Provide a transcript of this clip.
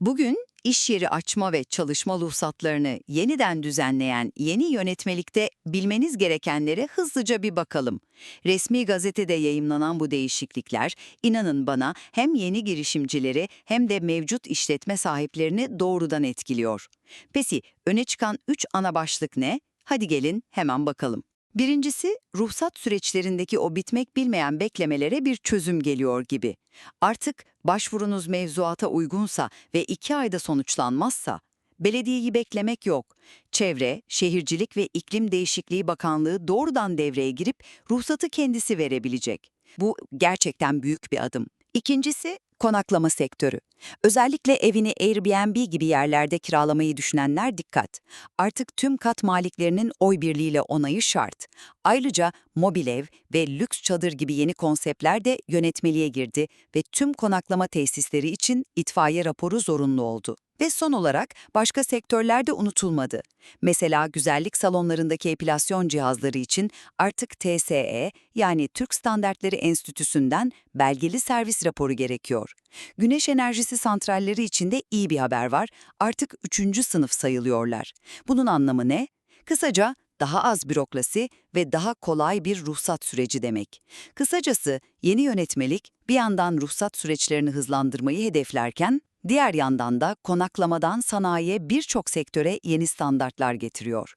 Bugün iş yeri açma ve çalışma ruhsatlarını yeniden düzenleyen yeni yönetmelikte bilmeniz gerekenlere hızlıca bir bakalım. Resmi gazetede yayımlanan bu değişiklikler, inanın bana hem yeni girişimcileri hem de mevcut işletme sahiplerini doğrudan etkiliyor. Peki öne çıkan 3 ana başlık ne? Hadi gelin hemen bakalım. Birincisi, ruhsat süreçlerindeki o bitmek bilmeyen beklemelere bir çözüm geliyor gibi. Artık başvurunuz mevzuata uygunsa ve iki ayda sonuçlanmazsa, belediyeyi beklemek yok. Çevre, Şehircilik ve İklim Değişikliği Bakanlığı doğrudan devreye girip ruhsatı kendisi verebilecek. Bu gerçekten büyük bir adım. İkincisi, konaklama sektörü. Özellikle evini Airbnb gibi yerlerde kiralamayı düşünenler dikkat. Artık tüm kat maliklerinin oy birliğiyle onayı şart. Ayrıca mobil ev ve lüks çadır gibi yeni konseptler de yönetmeliğe girdi ve tüm konaklama tesisleri için itfaiye raporu zorunlu oldu. Ve son olarak başka sektörler de unutulmadı. Mesela güzellik salonlarındaki epilasyon cihazları için artık TSE yani Türk Standartları Enstitüsü'nden belgeli servis raporu gerekiyor. Güneş enerjisi santralleri için de iyi bir haber var. Artık üçüncü sınıf sayılıyorlar. Bunun anlamı ne? Kısaca daha az bürokrasi ve daha kolay bir ruhsat süreci demek. Kısacası yeni yönetmelik bir yandan ruhsat süreçlerini hızlandırmayı hedeflerken, diğer yandan da konaklamadan sanayiye birçok sektöre yeni standartlar getiriyor.